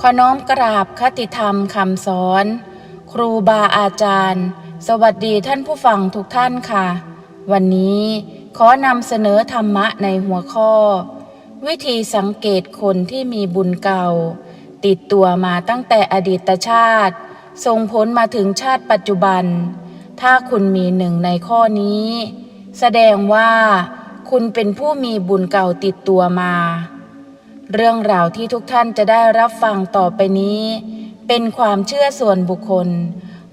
ขอน้อมกราบคติธรรมคำสอน ครูบาอาจารย์ สวัสดีท่านผู้ฟังทุกท่านค่ะ วันนี้ขอนำเสนอธรรมะในหัวข้อ วิธีสังเกตคนที่มีบุญเก่า ติดตัวมาตั้งแต่อดีตชาติส่งผลมาถึงชาติปัจจุบัน ถ้าคุณมีหนึ่งในข้อนี้ แสดงว่าคุณเป็นผู้มีบุญเก่าติดตัวมา เรื่องราวที่ทุกท่านจะได้รับฟังต่อไปนี้ เป็นความเชื่อส่วนบุคคล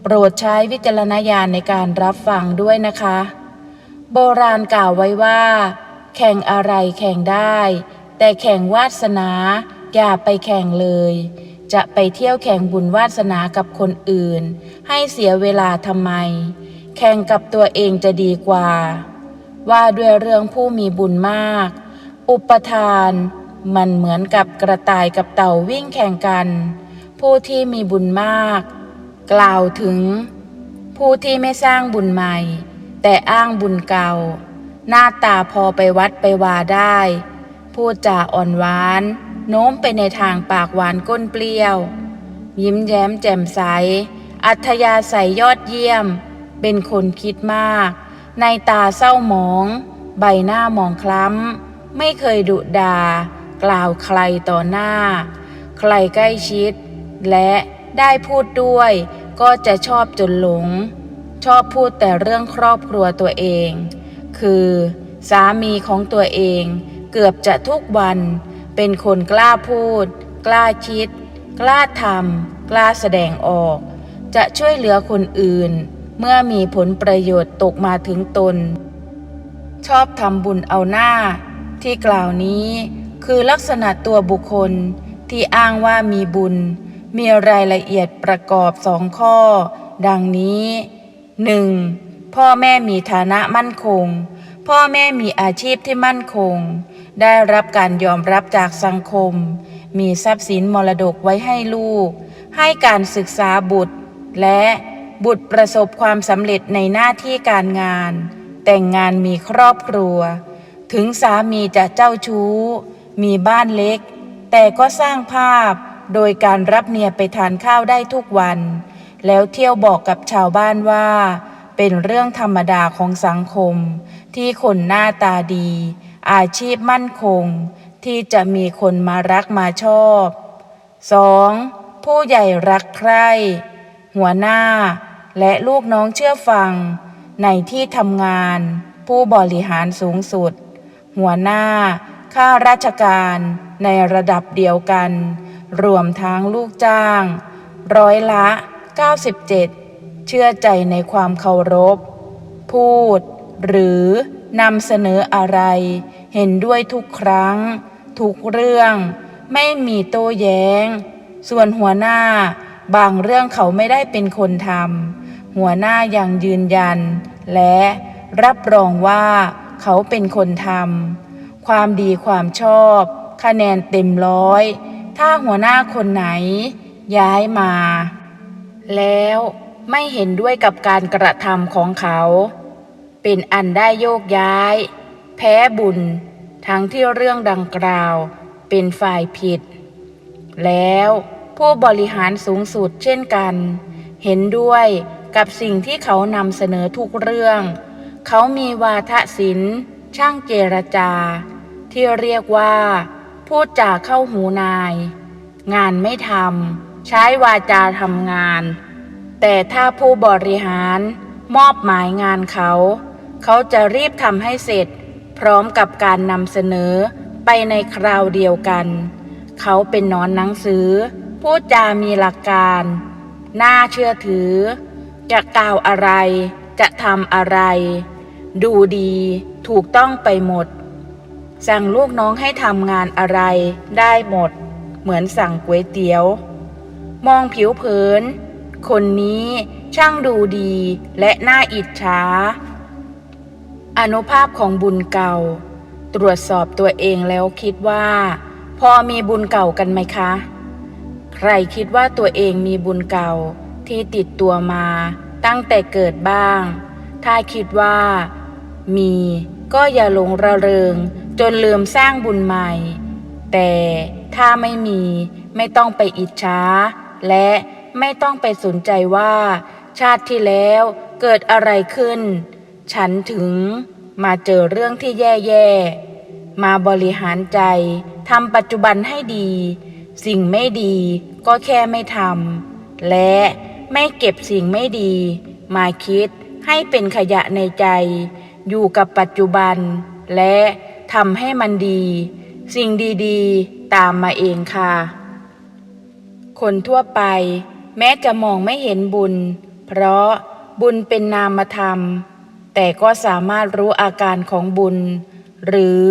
โปรดใช้วิจารณญาณในการรับฟังด้วยนะคะ โบราณกล่าวไว้ว่า แข่งอะไรแข่งได้ แต่แข่งวาสนา อย่าไปแข่งเลย จะไปเที่ยวแข่งบุญวาสนากับคนอื่น ให้เสียเวลาทำไม แข่งกับตัวเองจะดีกว่า ว่าด้วยเรื่องผู้มีบุญมาก อุปทาน มันเหมือนกับกระต่ายกับเต่าวิ่งแข่งกัน ผู้ที่มีบุญมาก กล่าวถึง ผู้ที่ไม่สร้างบุญใหม่ แต่อ้างบุญเก่า หน้าตาพอไปวัดไปวาได้ พูดจาอ่อนหวาน โน้มไปในทางปากหวานก้นเปรี้ยว ยิ้มแย้มแจ่มใส อัธยาศัยยอดเยี่ยม เป็นคนคิดมาก ในตาเศร้าหมอง ใบหน้าหมองคล้ำ ไม่เคยดุดา กล่าวใครต่อหน้า ใครใกล้ชิด และได้พูดด้วยก็จะชอบจนหลง ชอบพูดแต่เรื่องครอบครัวตัวเอง คือสามีของตัวเองเกือบจะทุกวัน เป็นคนกล้าพูด กล้าคิด กล้าทำกล้าแสดงออก จะช่วยเหลือคนอื่น เมื่อมีผลประโยชน์ตกมาถึงตน ชอบทำบุญเอาหน้า ที่กล่าวนี้ คือลักษณะตัวบุคคลที่อ้างว่ามีบุญ มีรายละเอียดประกอบสองข้อ ดังนี้ 1. พ่อแม่มีฐานะมั่นคง พ่อแม่มีอาชีพที่มั่นคง ได้รับการยอมรับจากสังคม มีทรัพย์สินมรดกไว้ให้ลูก ให้การศึกษาบุตร และบุตรประสบความสำเร็จในหน้าที่การงาน แต่งงานมีครอบครัว ถึงสามีจะเจ้าชู้ มีบ้านเล็ก แต่ก็สร้างภาพโดยการรับเมียไปทานข้าวได้ทุกวัน แล้วเที่ยวบอกกับชาวบ้านว่า เป็นเรื่องธรรมดาของสังคม ที่คนหน้าตาดี อาชีพมั่นคง ที่จะมีคนมารักมาชอบ 2. ผู้ใหญ่รักใคร่ หัวหน้า และลูกน้องเชื่อฟัง ในที่ทำงาน ผู้บริหารสูงสุด หัวหน้า ข้าราชการในระดับเดียวกัน รวมทั้งลูกจ้าง ร้อยละ 97 เชื่อใจในความเคารพ พูด หรือนำเสนออะไร เห็นด้วยทุกครั้ง ทุกเรื่อง ไม่มีโต้แย้ง ส่วนหัวหน้าบางเรื่องเขาไม่ได้เป็นคนทำหัวหน้ายังยืนยัน และรับรองว่าเขาเป็นคนทำ ความดีความชอบ คะแนนเต็มร้อย ถ้าหัวหน้าคนไหน ย้ายมา แล้วไม่เห็นด้วยกับการกระทำของเขา เป็นอันได้โยกย้าย แพ้บุญ ทั้งที่เรื่องดังกล่าว เป็นฝ่ายผิด แล้วผู้บริหารสูงสุดเช่นกัน เห็นด้วยกับสิ่งที่เขานำเสนอทุกเรื่อง เขามีวาทศิลป์ช่างเจรจา ที่เรียกว่า พูดจาเข้าหูนาย งานไม่ทำใช้วาจาทำงาน แต่ถ้าผู้บริหารมอบหมายงานเขา เขาจะรีบทำให้เสร็จ พร้อมกับการนำเสนอไปในคราวเดียวกัน เขาเป็นนอนหนังสือ พูดจามีหลักการ น่าเชื่อถือ จะกล่าวอะไร จะทำอะไร ดูดีถูกต้องไปหมด สั่งลูกน้องให้ทำงานอะไรได้หมด เหมือนสั่งก๋วยเตี๋ยว มองผิวเผิน คนนี้ช่างดูดีและน่าอิจฉาอนุภาพของบุญเก่า ตรวจสอบตัวเองแล้วคิดว่า พอมีบุญเก่ากันไหมคะ ใครคิดว่าตัวเองมีบุญเก่าที่ติดตัวมาตั้งแต่เกิดบ้าง ถ้าคิดว่า มีก็อย่าหลงระเริง จนลืมสร้างบุญใหม่ แต่ถ้าไม่มีไม่ต้องไปอิจฉาและไม่ต้องไปสนใจว่า ชาติที่แล้วเกิดอะไรขึ้น ฉันถึงมาเจอเรื่องที่แย่ๆ มาบริหารใจทำปัจจุบันให้ดี สิ่งไม่ดีก็แค่ไม่ทำและไม่เก็บสิ่งไม่ดี มาคิดให้เป็นขยะในใจ อยู่กับปัจจุบันและ ทำให้มันดี สิ่งดีๆ ตามมาเองค่ะ คนทั่วไป แม้จะมองไม่เห็นบุญ เพราะบุญเป็นนามธรรม แต่ก็สามารถรู้อาการของบุญ หรือ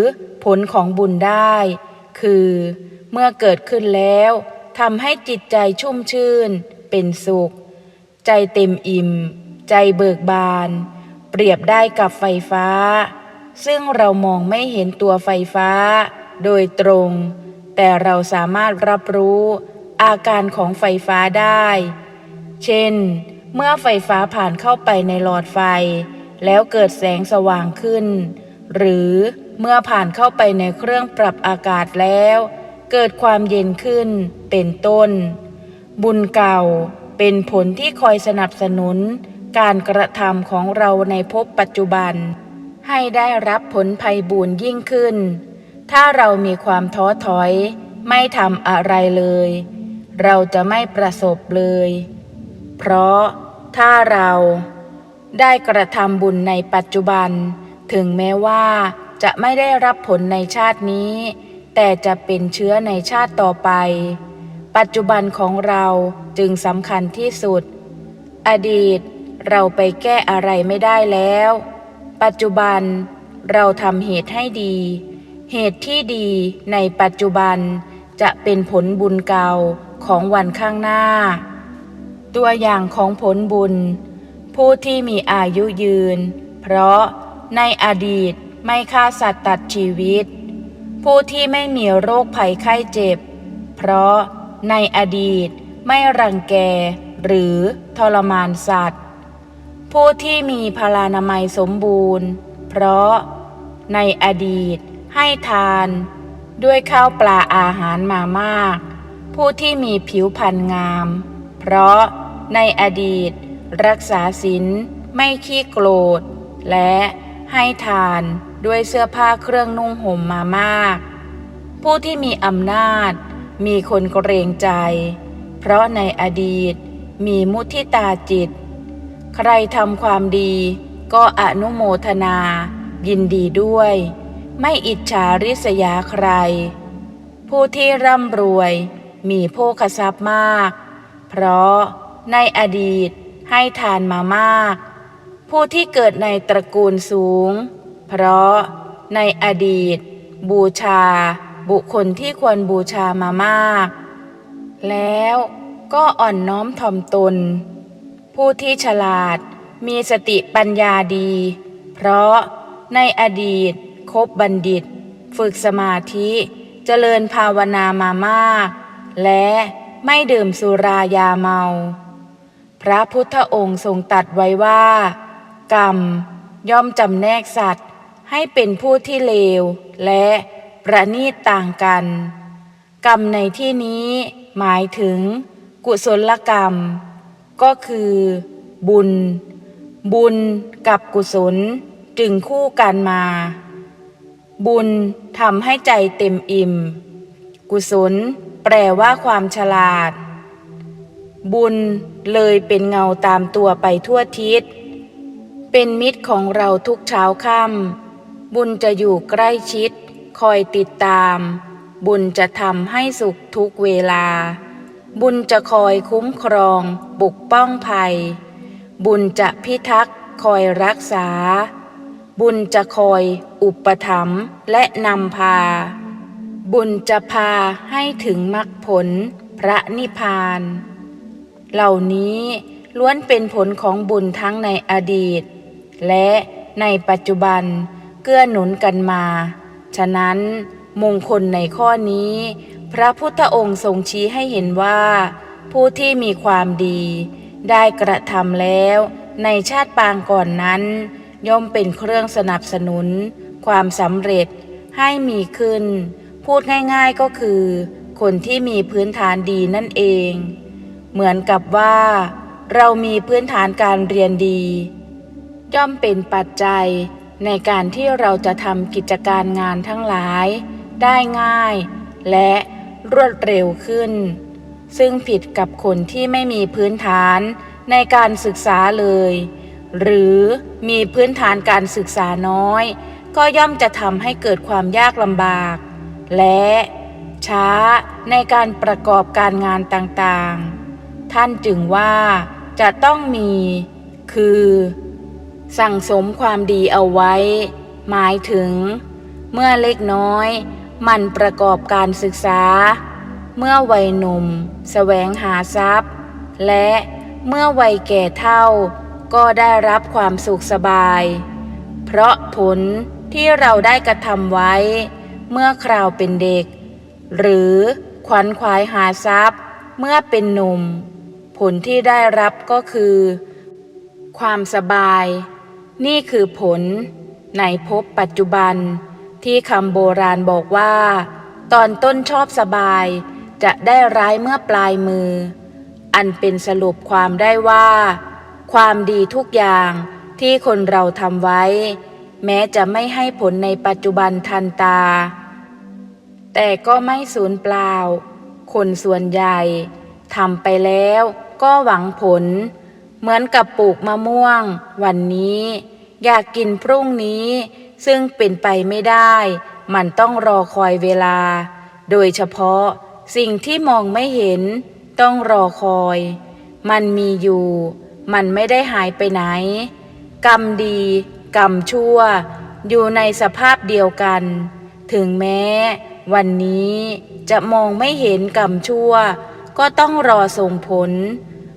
ผลของบุญได้ คือเมื่อเกิดขึ้นแล้วทำให้จิตใจชุ่มชื่น เป็นสุข ใจเต็มอิ่ม ใจเบิกบาน เปรียบได้กับไฟฟ้า ซึ่งเรามองไม่เห็นตัวไฟฟ้า โดยตรง แต่เราสามารถรับรู้อาการของไฟฟ้าได้ เช่น เมื่อไฟฟ้าผ่านเข้าไปในหลอดไฟ แล้วเกิดแสงสว่างขึ้น หรือเมื่อผ่านเข้าไปในเครื่องปรับอากาศแล้ว เกิดความเย็นขึ้น เป็นต้น บุญเก่าเป็นผลที่คอยสนับสนุนการกระทำของเราในภพปัจจุบัน ให้ได้รับผลภัยบุญยิ่งขึ้น ถ้าเรามีความท้อถอย ไม่ทำอะไรเลย เราจะไม่ประสบเลย เพราะถ้าเราได้กระทำบุญในปัจจุบัน ถึงแม้ว่าจะไม่ได้รับผลในชาตินี้ แต่จะเป็นเชื้อในชาติต่อไป ปัจจุบันของเราจึงสำคัญที่สุด อดีตเราไปแก้อะไรไม่ได้แล้ว ปัจจุบันเราทำเหตุให้ดี เหตุที่ดีในปัจจุบันจะเป็นผลบุญเก่าของวันข้างหน้า ตัวอย่างของผลบุญ ผู้ที่มีอายุยืน เพราะในอดีตไม่ฆ่าสัตว์ตัดชีวิต ผู้ที่ไม่มีโรคภัยไข้เจ็บ เพราะในอดีตไม่รังแกหรือทรมานสัตว์ ผู้ที่มีพลานามัยสมบูรณ์ เพราะในอดีตให้ทาน ด้วยข้าวปลาอาหารมามาก ผู้ที่มีผิวพรรณงาม เพราะในอดีตรักษาศีลไม่ขี้โกรธ และให้ทานด้วยเสื้อผ้าเครื่องนุ่งห่มมามาก ผู้ที่มีอำนาจ มีคนเกรงใจ เพราะในอดีตมีมุทิตาจิต ใครทำความดีก็อนุโมทนา ยินดีด้วย ไม่อิจฉาริษยาใคร ผู้ที่ร่ำรวยมีโภคทรัพย์มาก เพราะในอดีตให้ทานมามาก ผู้ที่เกิดในตระกูลสูง เพราะในอดีต บูชา บุคคลที่ควรบูชามามาก แล้วก็อ่อนน้อมถ่อมตน ผู้ที่ฉลาดมีสติปัญญาดี เพราะในอดีตคบบัณฑิต ฝึกสมาธิเจริญภาวนามามาก และไม่ดื่มสุรายาเมา พระพุทธองค์ทรงตัดไว้ว่า กรรมย่อมจำแนกสัตว์ให้เป็นผู้ที่เลว และประณีตต่างกัน กรรมในที่นี้หมายถึงกุศลกรรม ก็คือ บุญ บุญกับกุศลจึงคู่กันมา บุญทำให้ใจเต็มอิ่ม กุศลแปลว่าความฉลาด บุญเลยเป็นเงาตามตัวไปทั่วทิศ เป็นมิตรของเราทุกเช้าค่ำบุญจะอยู่ใกล้ชิด คอยติดตาม บุญจะทำให้สุขทุกเวลา บุญจะคอยคุ้มครองปกป้องภัย บุญจะพิทักษ์คอยรักษา บุญจะคอยอุปถัมภ์และนำพา บุญจะพาให้ถึงมรรคผลพระนิพพาน เหล่านี้ล้วนเป็นผลของบุญทั้งในอดีต และในปัจจุบันเกื้อหนุนกันมา ฉะนั้นมงคลในข้อนี้ พระพุทธองค์ทรงชี้ให้เห็นว่า ผู้ที่มีความดี ได้กระทำแล้ว ในชาติปางก่อนนั้น ย่อมเป็นเครื่องสนับสนุน ความสำเร็จให้มีขึ้น พูดง่ายๆก็คือคคนที่มีพื้นฐานดีนั่นเอง เหมือนกับว่า เรามีพื้นฐานการเรียนดี ย่อมเป็นปัจจัยในการที่เราจะทำกิจการงานทั้งหลาย ได้ง่าย และ รวดเร็วขึ้น ซึ่งผิดกับคนที่ไม่มีพื้นฐานในการศึกษาเลย หรือมีพื้นฐานการศึกษาน้อย ก็ย่อมจะทำให้เกิดความยากลำบาก และช้าในการประกอบการงานต่างๆ ท่านจึงว่าจะต้องมี คือ สั่งสมความดีเอาไว้ หมายถึง เมื่อเล็กน้อย มันประกอบการศึกษา เมื่อวัยหนุ่มแสวงหาทรัพย์ และเมื่อวัยแก่เท่า ก็ได้รับความสุขสบาย เพราะผลที่เราได้กระทำไว้ เมื่อคราวเป็นเด็ก หรือขวัญขวายหาทรัพย์ เมื่อเป็นหนุ่ม ผลที่ได้รับก็คือ ความสบาย นี่คือผลในภพปัจจุบัน ที่คำโบราณบอกว่า ตอนต้นชอบสบาย จะได้ร้ายเมื่อปลายมือ อันเป็นสรุปความได้ว่า ความดีทุกอย่างที่คนเราทำไว้ แม้จะไม่ให้ผลในปัจจุบันทันตา แต่ก็ไม่สูญเปล่า คนส่วนใหญ่ทำไปแล้วก็หวังผล เหมือนกับปลูกมะม่วง วันนี้ อยากกินพรุ่งนี้ ซึ่งเป็นไปไม่ได้ มันต้องรอคอยเวลา โดยเฉพาะสิ่งที่มองไม่เห็น ต้องรอคอย มันมีอยู่ มันไม่ได้หายไปไหน กรรมดี กรรมชั่ว อยู่ในสภาพเดียวกัน ถึงแม้ วันนี้จะมองไม่เห็นกรรมชั่ว ก็ต้องรอส่งผล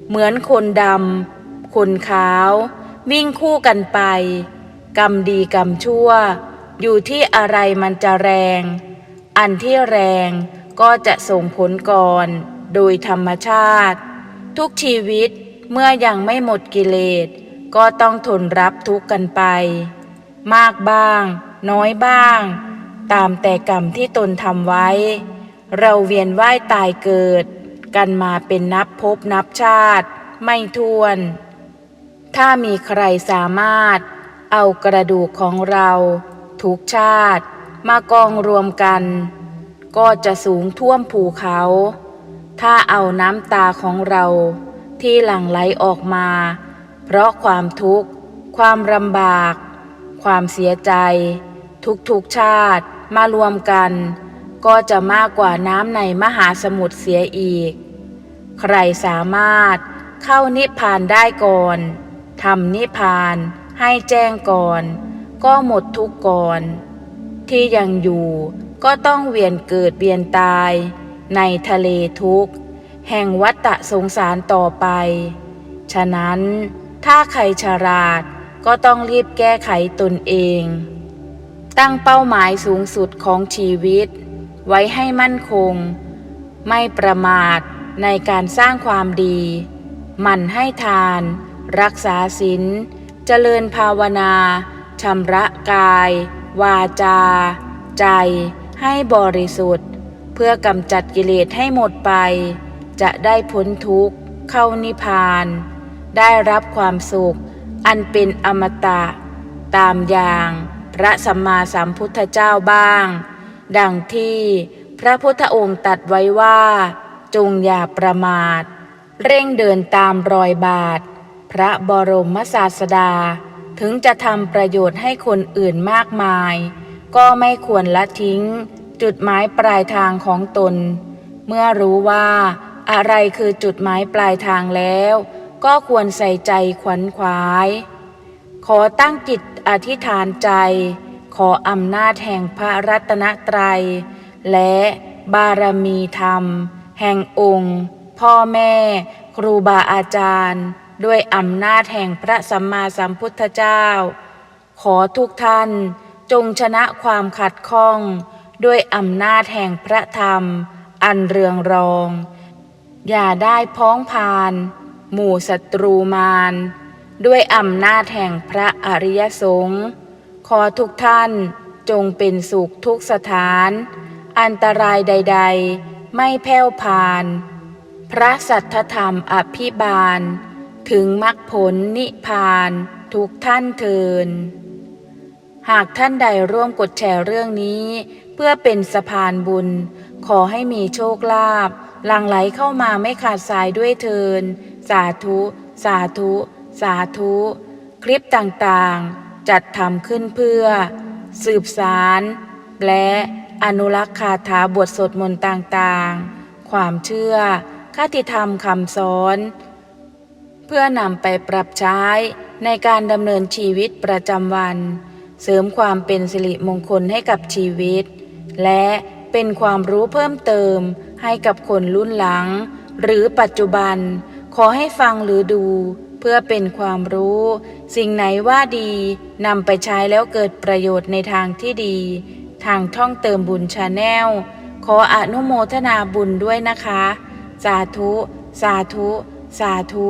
เหมือนคนดำคนขาว วิ่งคู่กันไป กรรมดีกรรมชั่ว อยู่ที่อะไรมันจะแรง อันที่แรงก็จะส่งผลก่อนโดยธรรมชาติ ทุกชีวิตเมื่อยังไม่หมดกิเลส ก็ต้องทนรับทุกข์กันไป มากบ้าง น้อยบ้าง ตามแต่กรรมที่ตนทำไว้ เราเวียนว่ายตายเกิด กันมาเป็นนับภพนับชาติ ไม่ท้วน ถ้ามีใครสามารถ เอากระดูกของเราทุกชาติมากองรวมกัน ก็จะสูงท่วมภูเขา ถ้าเอาน้ำตาของเราที่หลั่งไหลออกมา เพราะความทุกข์ ความลำบาก ความเสียใจ ทุกๆชาติมารวมกัน ก็จะมากกว่าน้ำในมหาสมุทรเสียอีก ใครสามารถเข้านิพพานได้ก่อนทำนิพพาน ให้แจ้งก่อน ก็หมดทุกข์ก่อน ที่ยังอยู่ก็ต้องเวียนเกิดเวียนตาย ในทะเลทุกข์ แห่งวัฏสงสารต่อไป ฉะนั้นถ้าใครฉลาดก็ต้องรีบแก้ไขตนเอง ตั้งเป้าหมายสูงสุดของชีวิต ไว้ให้มั่นคง ไม่ประมาทในการสร้างความดี หมั่นให้ทาน รักษาศีล เจริญภาวนาชำระกาย วาจา ใจ ให้บริสุทธิ์ เพื่อกำจัดกิเลสให้หมดไป จะได้พ้นทุกข์ เข้านิพพาน ได้รับความสุข อันเป็นอมตะ ตามอย่างพระสัมมาสัมพุทธเจ้าบ้าง ดังที่พระพุทธองค์ตัดไว้ว่า จงอย่าประมาท เร่งเดินตามรอยบาท พระบรมศาสดา ถึงจะทำประโยชน์ให้คนอื่นมากมาย ก็ไม่ควรละทิ้ง จุดหมายปลายทางของตน เมื่อรู้ว่าอะไรคือจุดหมายปลายทางแล้ว ก็ควรใส่ใจขวัญขวาย ขอตั้งจิตอธิษฐานใจ ขออำนาจแห่งพระรัตนตรัย และบารมีธรรม แห่งองค์ พ่อแม่ ครูบาอาจารย์ ด้วยอำนาจแห่งพระสัมมาสัมพุทธเจ้า ขอทุกท่านจงชนะความขัดข้อง ด้วยอำนาจแห่งพระธรรม อันเรืองรอง อย่าได้พ้องพาน หมู่ศัตรูมารด้วยอำนาจแห่งพระอริยสงฆ์ขอทุกท่านจงเป็นสุขทุกสถาน อันตรายใด ๆ ไม่แผ่วพาน พระสัทธธรรมอภิบาล ถึงมรรคผลนิพพานทุกท่านเทิน หากท่านใดร่วมกดแชร์เรื่องนี้ เพื่อเป็นสะพานบุญ ขอให้มีโชคลาภหลั่งไหลเข้ามาไม่ขาดสายด้วยเทิน สาธุ สาธุ สาธุ คลิปต่างๆ จัดทำขึ้นเพื่อ สืบสาร และอนุรักษ์คาถาบทสวดมนต์ต่างๆ ความเชื่อคติธรรมคำสอน เพื่อนำไปปรับใช้ในการดำเนินชีวิตประจำวัน เสริมความเป็นสิริมงคลให้กับชีวิต และเป็นความรู้เพิ่มเติมให้กับคนรุ่นหลัง หรือปัจจุบัน ขอให้ฟังหรือดู เพื่อเป็นความรู้ สิ่งไหนว่าดีนำไปใช้แล้วเกิดประโยชน์ในทางที่ดี ทางท่องเติมบุญชาแนลขออนุโมทนาบุญด้วยนะคะ สาธุ สาธุ สาธุ